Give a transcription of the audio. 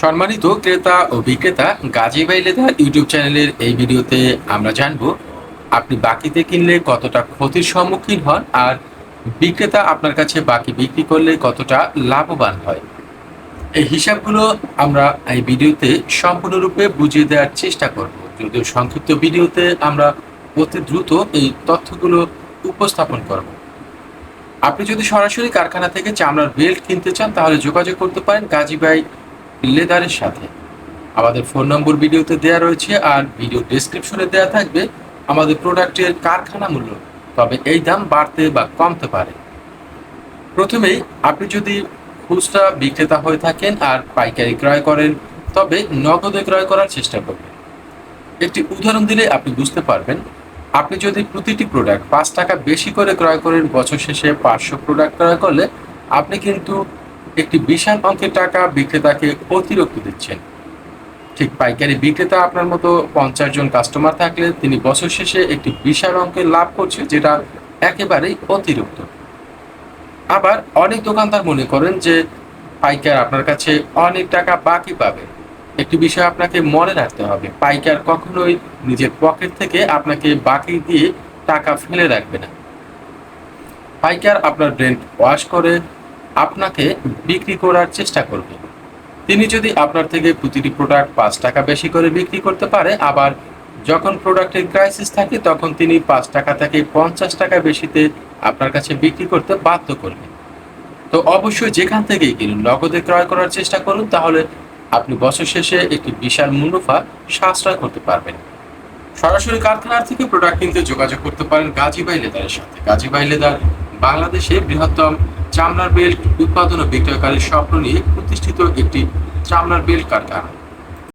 সম্মানিত ক্রেতা ও বিক্রেতা গাজী ভাই লেদার ইউটিউব চ্যানেলের এই ভিডিওতে আমরা জানব, আপনি বাকিতে কিনলে কতটা ক্ষতির সম্মুখীন হন আর বিক্রেতা আপনার কাছে বাকি বিক্রি করলে কতটা লাভবান হয়। এই হিসাবগুলো আমরা এই ভিডিওতে সম্পূর্ণরূপে বুঝিয়ে দেওয়ার চেষ্টা করব। যদিও সংক্ষিপ্ত ভিডিওতে আমরা অতি দ্রুত এই তথ্যগুলো উপস্থাপন করব। আপনি যদি সরাসরি কারখানা থেকে চামড়ার বেল্ট কিনতে চান, তাহলে যোগাযোগ করতে পারেন গাজী ভাই লেদারের সাথে। আমাদের ফোন নম্বর ভিডিওতে দেওয়া রয়েছে আর ভিডিও ডেসক্রিপশনে দেওয়া থাকবে আমাদের প্রোডাক্টের কারখানা মূল্য, তবে এই দাম বাড়তে বা কমতে পারে। প্রথমেই আপনি যদি খুচরা বিক্রেতা হয়ে থাকেন আর পাইকারি ক্রয় করেন, তবে নগদে ক্রয় করার চেষ্টা করবেন। একটি উদাহরণ দিলে আপনি বুঝতে পারবেন, আপনি যদি প্রতিটি প্রোডাক্ট পাঁচ টাকা বেশি করে ক্রয় করেন, বছর শেষে পাঁচশো প্রোডাক্ট ক্রয় করলে আপনি কিন্তু একটি বিশাল অঙ্কের টাকা বিক্রেতাকে অতিরিক্ত দিচ্ছেন। ঠিক পাইকারি বিক্রেতা আপনার মতো পঞ্চাশ জন কাস্টমার থাকলে তিনি বছর শেষে একটি বিশাল অঙ্কের লাভ করছে যেটা একেবারেই অতিরিক্ত। আবার অনেক দোকানদার মনে করেন যে পাইকার আপনার কাছে অনেক টাকা বাকি পাবে। একটি বিষয় আপনাকে মনে রাখতে হবে, পাইকার কখনোই নিজের পকেট থেকে আপনাকে বাকি দিয়ে টাকা ফেলে রাখবে না। পাইকার আপনার ব্রেন্ড ওয়াশ করে আপনাকে বিক্রি করার চেষ্টা করবে। তিনি যদি আপনার থেকে প্রতিটি প্রোডাক্ট পাঁচ টাকা বেশি করে বিক্রি করতে পারে, আবার যখন প্রোডাক্টের ক্রাইসিস থাকে, তখন তিনি পাঁচ টাকা থেকে পঞ্চাশ টাকা বেশিতে আপনার কাছে বিক্রি করতে বাধ্য করবে। তো অবশ্যই যেখান থেকেই কিনুন, নগদে ক্রয় করার চেষ্টা করুন, তাহলে আপনি বছর শেষে একটি বিশাল মুনাফা সাশ্রয় করতে পারবেন। সরাসরি কারখানার থেকে প্রোডাক্ট কিনতে যোগাযোগ করতে পারেন গাজীবাই লেদারের সাথে। গাজীবাই লেদার বাংলাদেশে বৃহত্তম চামড়ার বেল্ট উৎপাদন ও বিক্রয়কারীর স্বপ্ন নিয়ে প্রতিষ্ঠিত একটি চামড়ার বেল্ট কারখানা।